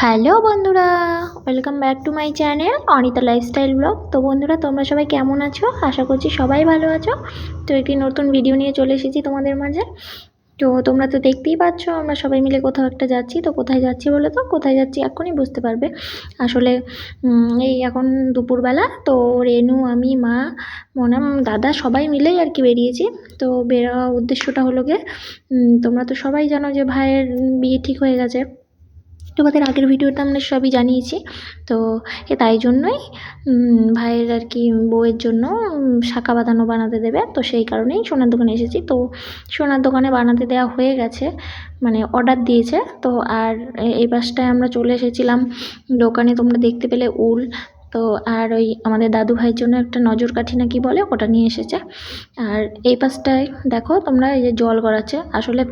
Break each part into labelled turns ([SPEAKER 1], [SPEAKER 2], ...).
[SPEAKER 1] Hello বন্ধুরা, welcome back to my channel Anita lifestyle blog. তো বন্ধুরা, তোমরা সবাই কেমন আছো? আশা করছি সবাই ভালো আছো। তো একটি নতুন ভিডিও নিয়ে চলে এসেছি তোমাদের মাঝে। তো তোমরা তো দেখতেই পাচ্ছ, আমরা সবাই মিলে কোথাও একটা যাচ্ছি। তো কোথায় যাচ্ছি বলো তো? কোথায় যাচ্ছি এখনই বুঝতে পারবে। আসলে এই এখন দুপুরবেলা। তো রেনু, আমি, মা, মনাম, দাদা সবাই মিলেই আর কি বেরিয়েছি। তো বেরোয়া উদ্দেশ্যটা হলো গিয়ে তোমরা তো সবাই জানো যে ভাইয়ের বিয়ে ঠিক হয়ে গেছে। তোমাদের আগের ভিডিওতে আমরা সবই জানিয়েছি। তো তাই জন্যই ভাইয়ের আর কি বউয়ের জন্য শাঁখা বাঁধানো বানাতে দেবে। তো সেই কারণেই সোনার দোকানে এসেছি। তো সোনার দোকানে বানাতে দেওয়া হয়ে গেছে মানে অর্ডার দিয়েছে। তো আর এই পাশটায় আমরা চলে এসেছিলাম দোকানে, তোমরা দেখতে পেলে উল। তো আর ওই আমাদের দাদু ভাইয়ের জন্য একটা নজর কাঠি না কি বলে, ওটা নিয়ে এসেছে। আর এই পাশটায় দেখো, তোমরা এই যে জল গড়াচ্ছে। আসলে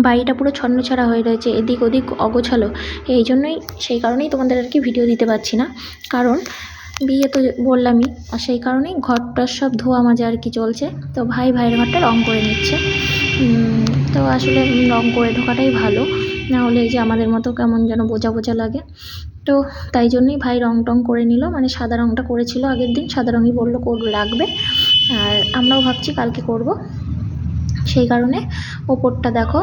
[SPEAKER 1] বাড়িটা পুরো ছন্নছাড়া হয়ে রয়েছে, এদিক ওদিক অগোছালো। এই জন্যই, সেই কারণেই তোমাদের আর কি ভিডিও দিতে পারছি না। কারণ, বিয়ে তো বললামই, আর সেই কারণেই ঘরটার সব ধোয়া মাজা আর কি চলছে। তো ভাই ভাইয়ের ঘরটা রং করে নিচ্ছে। তো আসলে রং করে ঢোকাটাই ভালো। না হলে এই যে আমাদের মতো কেমন যেন বোঝা বোঝা লাগে। তো তাই জন্যই ভাই রং টং করে নিল। মানে সাদা রংটা করেছিল আগের দিন, সাদা রঙই বলল করবে লাগবে। আর আমরাও ভাবছি কালকে করব। সেই কারণে ওপরটা দেখো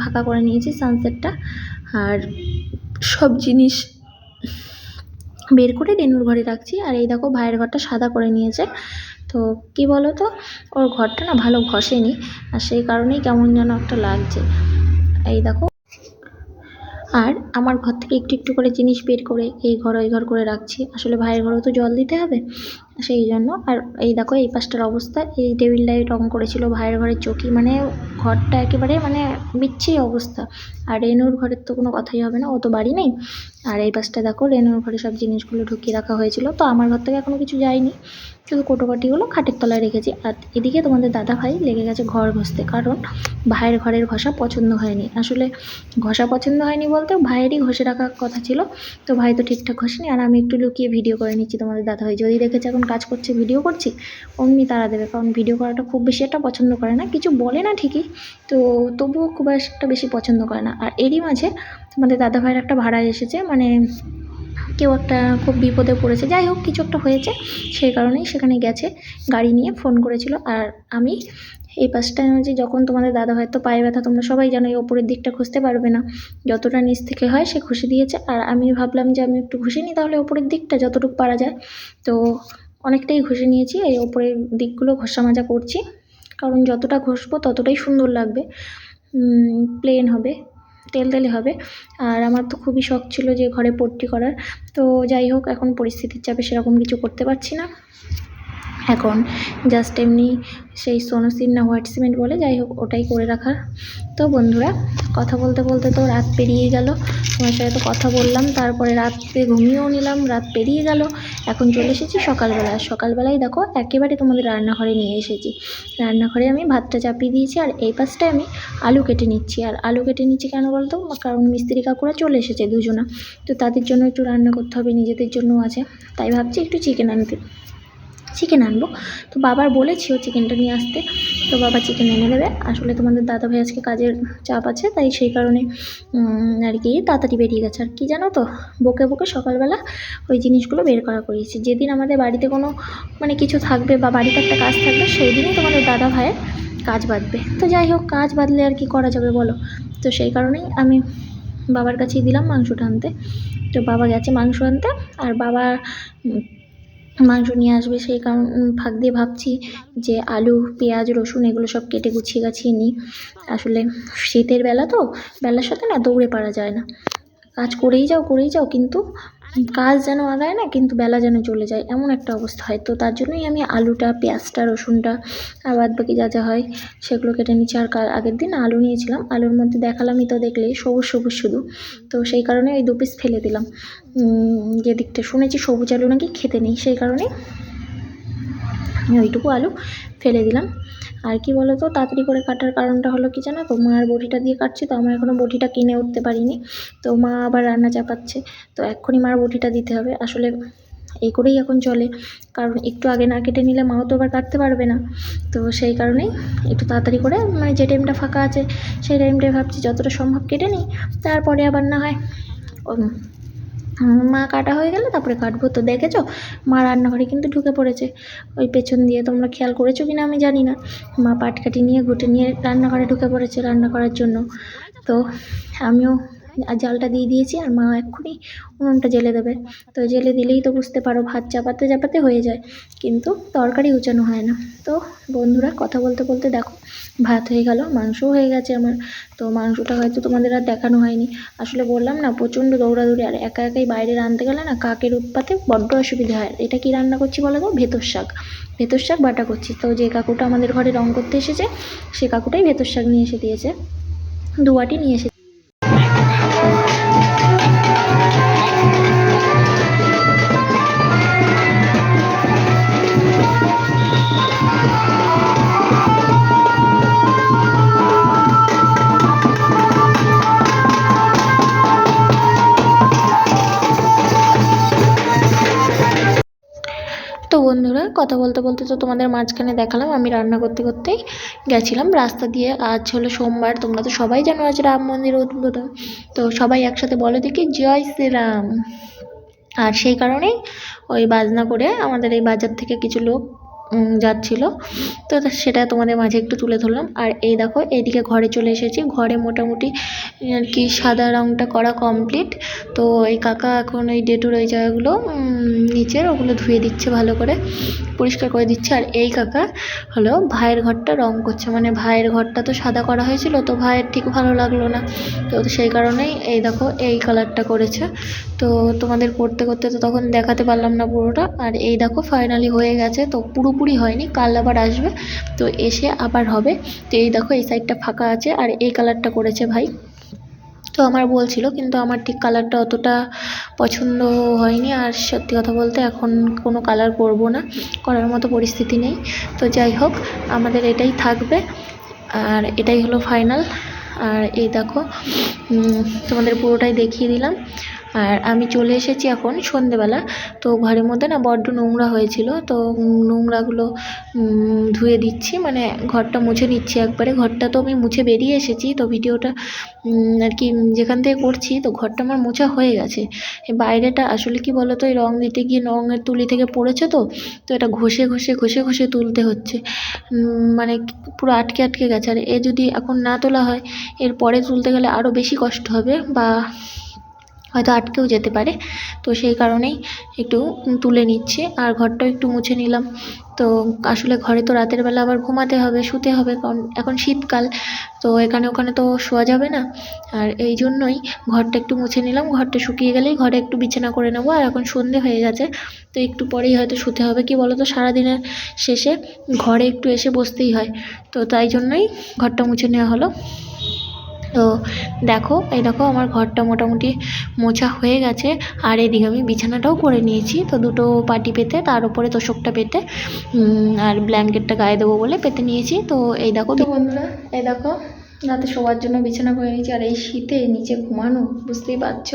[SPEAKER 1] ফাঁকা করে নিয়েছি সানসেটটা আর সব জিনিস বের করে রেনুর ঘরে রাখছি। আর এই দেখো, ভাইয়ের ঘরটা সাদা করে নিয়েছে। তো কি বলো তো ওর ঘরটা না ভালো ঘষেনি। আর সেই কারণেই কেমন যেন একটা লাগছে। এই দেখো। আর আমার ঘর থেকে একটু একটু করে জিনিস বের করে এই ঘর ওই ঘর করে রাখছি। আসলে ভাইয়ের ঘরেও তো জল দিতে হবে? সেই জন্য আর এই দেখো, এই পাশটার অবস্থা, এই টেবিলটাই রং করেছিল ভাইয়ের ঘরের চৌকি। মানে ঘরটা একেবারে মানে বিচ্ছিরি অবস্থা। আর রেনুর ঘরের তো কোনো কথাই হবে না, ও তো বাড়ি নেই। আর এই পাশটা দেখো, রেনুর ঘরে সব জিনিসগুলো ঢুকিয়ে রাখা হয়েছিল। তো আমার ঘর থেকে এখনও কিছু যায়নি। শুধু কোটোকাটিগুলো খাটের তলায় রেখেছি। আর এদিকে তোমাদের দাদা ভাই লেগে গেছে ঘর ঘষতে, কারণ ভাইয়ের ঘরের ঘষা পছন্দ হয়নি। আসলে ঘষা পছন্দ হয়নি বলতে ভাইয়েরই ঘষে রাখার কথা ছিল। তো ভাই তো ঠিকঠাক ঘষেনি। আর আমি একটু লুকিয়ে ভিডিও করে নিচ্ছি তোমাদের দাদা ভাই। যদি দেখেছে এখন কাজ করছে ভিডিও করছি, অমনি তারা দেবে। কারণ ভিডিও করাটা খুব বেশি একটা পছন্দ করে না। কিছু বলে না ঠিকই, তো তবুও খুব একটা বেশি পছন্দ করে না। আর এরই মাঝে তোমাদের দাদাভাইয়ের একটা ভাড়া এসেছে মানে কেউ একটা খুব বিপদে পড়েছে। যাই হোক, কিছু একটা হয়েছে, সেই কারণেই সেখানে গেছে, গাড়ি নিয়ে ফোন করেছিল। আর আমি এই পাশটায় যে যখন তোমাদের দাদা ভাইয়ের তো পায়ে ব্যথা, তোমরা সবাই জানো, এই ওপরের দিকটা খুঁজতে পারবে না। যতটা নিচ থেকে হয়, সে ঘষে দিয়েছে। আর আমি ভাবলাম যে আমি একটু ঘষে নিই, তাহলে ওপরের দিকটা যতটুকু পারা যায়। তো অনেকটাই ঘষে নিয়েছি, এই ওপরের দিকগুলো ঘষা মাজা করছি। কারণ যতটা ঘষবো ততটাই সুন্দর লাগবে। প্লেন হবে, তেল তেলে হবে। আর আমার তো খুবই শখ ছিল যে ঘরে পট্টি করার। তো যাই হোক, এখন পরিস্থিতির চাপে সেরকম কিছু করতে পারছি না। এখন জাস্ট এমনি সেই সোনোসিন না হোয়াইট সিমেন্ট বলে, যাই হোক ওটাই করে রাখার। তো বন্ধুরা, কথা বলতে বলতে তো রাত পেরিয়ে গেল। তোমার সাথে তো কথা বললাম, তারপরে রাত্রে ঘুমিয়েও নিলাম, রাত পেরিয়ে গেল। এখন চলে এসেছি সকালবেলা সকালবেলায় দেখো, একেবারে তোমাদের রান্নাঘরে নিয়ে এসেছি। রান্নাঘরে আমি ভাতটা চাপিয়ে দিয়েছি, আর এই পাশটায় আমি আলু কেটে নিচ্ছি। আর আলু কেটে নিচ্ছি কেন বলতো? কারণ মিস্ত্রি কাকুরা চলে এসেছে দুজনা। তো তাদের জন্য একটু রান্না করতে হবে, নিজেদের জন্যও আছে। তাই ভাবছি একটু চিকেন আনতে। চিকেন আনব। তো বাবার বলেছিও চিকেনটা নিয়ে আসতে। তো বাবা চিকেন এনে দেবে। আসলে তোমাদের দাদা ভাই আজকে কাজের চাপ আছে, তাই সেই কারণে আর কি তাড়াতাড়ি বেরিয়ে গেছে। আর কি জানো তো, বকে বকে সকালবেলা ওই জিনিসগুলো বের করা করিয়েছি। যেদিন আমাদের বাড়িতে কোনো মানে কিছু থাকবে বা বাড়িতে একটা কাজ থাকবে সেই দিনই তোমাদের দাদা ভাইয়ের কাজ বাঁধবে। তো যাই হোক, কাজ বাঁধলে আর কি করা যাবে বলো? তো সেই কারণেই আমি বাবার কাছেই দিলাম মাংসটা আনতে। তো বাবা গেছে মাংস আনতে, আর বাবা মাংস নিয়ে আসবে সেই কারণ ফাঁক দিয়ে ভাবছি যে আলু, পেঁয়াজ, রসুন এগুলো সব কেটে গুছিয়ে গাছিয়ে নিই। আসলে শীতের বেলা তো, বেলার সাথে না দৌড়ে পারা যায় না। কাজ করেই যাও করেই যাও, কিন্তু কাজ যেন আগায় না, কিন্তু বেলা যেন চলে যায়, এমন একটা অবস্থা হয়। তো তার জন্যই আমি আলুটা, পেঁয়াজটা, রসুনটা, আর বাদ বাকি যা যা হয়, সেগুলো কেটে নিচ্ছি আর কাল আগের দিন আলু নিয়েছিলাম। আলুর মধ্যে দেখালামই তো দেখলে, সবুজ সবুজ শুধু। তো সেই কারণে ওই দু পিস ফেলে দিলাম। যে দিকটা শুনেছি, সবুজ আলু নাকি খেতে নেই, সেই কারণে আমি ওইটুকু আলু ফেলে দিলাম। আর কি বলো তো তাড়াতাড়ি করে কাটার কারণটা হলো কি জানো তো মার বটিটা দিয়ে কাটছি, তো আমার এখনও বটিটা কিনে উঠতে পারিনি, তো মা আবার রান্না চাপাচ্ছে, তো এক্ষুনি মার বটিটা দিতে হবে। আসলে এই করেই এখন চলে, কারণ একটু আগে না কেটে নিলে মাও তো আবার কাটতে পারবে না, তো সেই কারণেই একটু তাড়াতাড়ি করে মানে যে টাইমটা ফাঁকা আছে, সেই টাইমটায় ভাবছি যতটা সম্ভব কেটে নিই, তারপরে আবার না হয় মা কাটা হয়ে গেলে তারপরে কাটবো। তো দেখেছ? মা রান্নাঘরে কিন্তু ঢুকে পড়েছে। ওই পেছন দিয়ে তোমরা খেয়াল করেছ কিনা আমি জানি না। মা পাটকাটি নিয়ে ঘুটে নিয়ে রান্নাঘরে ঢুকে পড়েছে রান্না করার জন্য। তো আমিও আর জালটা দিয়ে দিয়েছি আর মা এক্ষুনি উনুনটা জেলে দেবে। তো জেলে দিলেই তো বুঝতে পারো ভাত চাপাতে চাপাতে হয়ে যায়, কিন্তু তরকারি উচানো হয় না। তো বন্ধুরা কথা বলতে বলতে দেখো, ভাত হয়ে গেল, মাংসও হয়ে গেছে আমার। তো মাংসটা হয়তো তোমাদের আর দেখানো হয়নি। আসলে বললাম না, প্রচণ্ড দৌড়াদৌড়ি, আর একা একাই বাইরে রাঁধতে গেলে না কাকের উৎপাতে বড্ড অসুবিধা হয়। এটা কি রান্না করছি বলো তো? ভেতর শাক। ভেতর শাক বাটা করছি। তো যে কাকুটা আমাদের ঘরে রং করতে এসেছে, সে কাকুটাই ভেতর শাক নিয়ে এসে দিয়েছে। দুয়াটি নিয়ে এসে বন্ধুরা কথা বলতে বলতে তো তোমাদের মাঝখানে দেখালাম, আমি রান্না করতে করতেই গেছিলাম। রাস্তা দিয়ে আজ হলো সোমবার, তোমরা তো সবাই জানো আজ রাম মন্দির উদ্বোধন। তো সবাই একসাথে বলো দেখি, জয় শ্রীরাম। আর সেই কারণেই ওই বাজনা করে আমাদের এই বাজার থেকে কিছু লোক যাচ্ছিল। তো সেটা তোমাদের মাঝে একটু তুলে ধরলাম। আর এই দেখো, এইদিকে ঘরে চলে এসেছি। ঘরে মোটামুটি আর কি সাদা রঙটা করা কমপ্লিট তো এই কাকা এখন ওই ডেটুর ওই জায়গাগুলো নিচের ওগুলো ধুয়ে দিচ্ছে ভালো করে, পরিষ্কার করে দিচ্ছে। আর এই কাকা হলো ভাইয়ের ঘরটা রং করছে মানে ভাইয়ের ঘরটা তো সাদা করা হয়েছিল, তো ভাইয়ের ঠিক ভালো লাগল না। তো সেই কারণেই এই দেখো এই কালারটা করেছে। তো তোমাদের করতে করতে তো তখন দেখাতে পারলাম না পুরোটা। আর এই দেখো ফাইনালি হয়ে গেছে, তো পুরোপুরি হয়নি, কাল আবার আসবে, তো এসে আবার হবে। তো এই দেখো এই সাইডটা ফাঁকা আছে, আর এই কালারটা করেছে ভাই। তো আমার বলছিল কিন্তু আমার ঠিক কালারটা অতটা পছন্দ হয়নি। আর সত্যি কথা বলতে এখন কোনো কালার করব না, করার মতো পরিস্থিতি নেই। তো যাই হোক, আমাদের এটাই থাকবে। আর এটাই হলো ফাইনাল আর এই দেখো তোমাদের পুরোটাই দেখিয়ে দিলাম। আর আমি চলে এসেছি এখন সন্ধেবেলা। তো ঘরের মধ্যে না বড্ড নোংরা হয়েছিল, তো নোংরাগুলো ধুয়ে দিচ্ছি। মানে ঘরটা মুছে নিচ্ছি একবারে। ঘরটা তো আমি মুছে বেরিয়ে এসেছি, তো ভিডিওটা আর কি যেখান থেকে করছি, তো ঘরটা আমার মোছা হয়ে গেছে। বাইরেটা আসলে কি বলো তো এই রঙ দিতে গিয়ে রঙের তুলি থেকে পড়েছে তো তো এটা ঘষে ঘষে ঘষে ঘষে তুলতে হচ্ছে। মানে পুরো আটকে আটকে গেছে। আর এ যদি এখন না তোলা হয় এর পরে তুলতে গেলে আরও বেশি কষ্ট হবে বা হয়তো আটকেও যেতে পারে। তো সেই কারণেই একটু তুলে নিচ্ছি। আর ঘরটাও একটু মুছে নিলাম। তো আসলে ঘরে তো রাতের বেলা আবার ঘুমাতে হবে, শুতে হবে। কারণ এখন শীতকাল, তো এখানে ওখানে তো শোয়া যাবে না। আর এই জন্যই ঘরটা একটু মুছে নিলাম। ঘরটা শুকিয়ে গেলেই ঘরে একটু বিছানা করে নেব। আর এখন সন্ধে হয়ে গেছে। তো একটু পরেই হয়তো শুতে হবে। কি বলো তো সারাদিনের শেষে ঘরে একটু এসে বসতেই হয়। তো তাই জন্যই ঘরটা মুছে নেওয়া হলো। তো দেখো, এই দেখো আমার ঘরটা মোটামুটি মোছা হয়ে গেছে। আর এদিকে আমি বিছানাটাও করে নিয়েছি। তো দুটো পাটি পেতে, তার উপরে তোষকটা পেতে আর ব্ল্যাঙ্কেটটা গায়ে দেবো বলে পেতে নিয়েছি। তো এই দেখো বন্ধুরা, এই দেখো রাতে শোয়ার জন্য বিছানা করে নিয়েছি, আর এই শীতে নিচে ঘুমানো, বুঝতেই পারছ?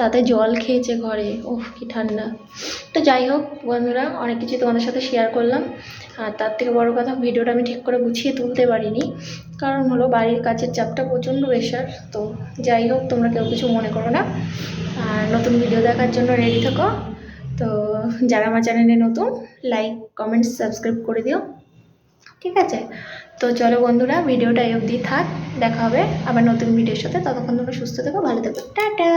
[SPEAKER 1] তাতে জল খেয়েছে ঘরে ওহ কি ঠান্ডা। তো যাই হোক, বন্ধুরা, অনেক কিছু তোমাদের সাথে শেয়ার করলাম। আর তার থেকে বড় কথা, ভিডিওটা আমি ঠিক করে গুছিয়ে তুলতে পারিনি। কারণ হলো, বাড়ির কাজের চাপটা প্রচণ্ড প্রেশার তো যাই হোক, তোমরা কেউ কিছু মনে করো না। আর নতুন ভিডিও দেখার জন্য রেডি থাকো। তো যারা আমার চ্যানেলে নতুন লাইক কমেন্ট সাবস্ক্রাইব করে দিও। ঠিক আছে? তো চলো বন্ধুরা, ভিডিওটা এই অবধি থাক। দেখা হবে আবার নতুন ভিডিওর সাথে। ততক্ষণ তোমরা সুস্থ থেকো, ভালো থেকো। টাটা!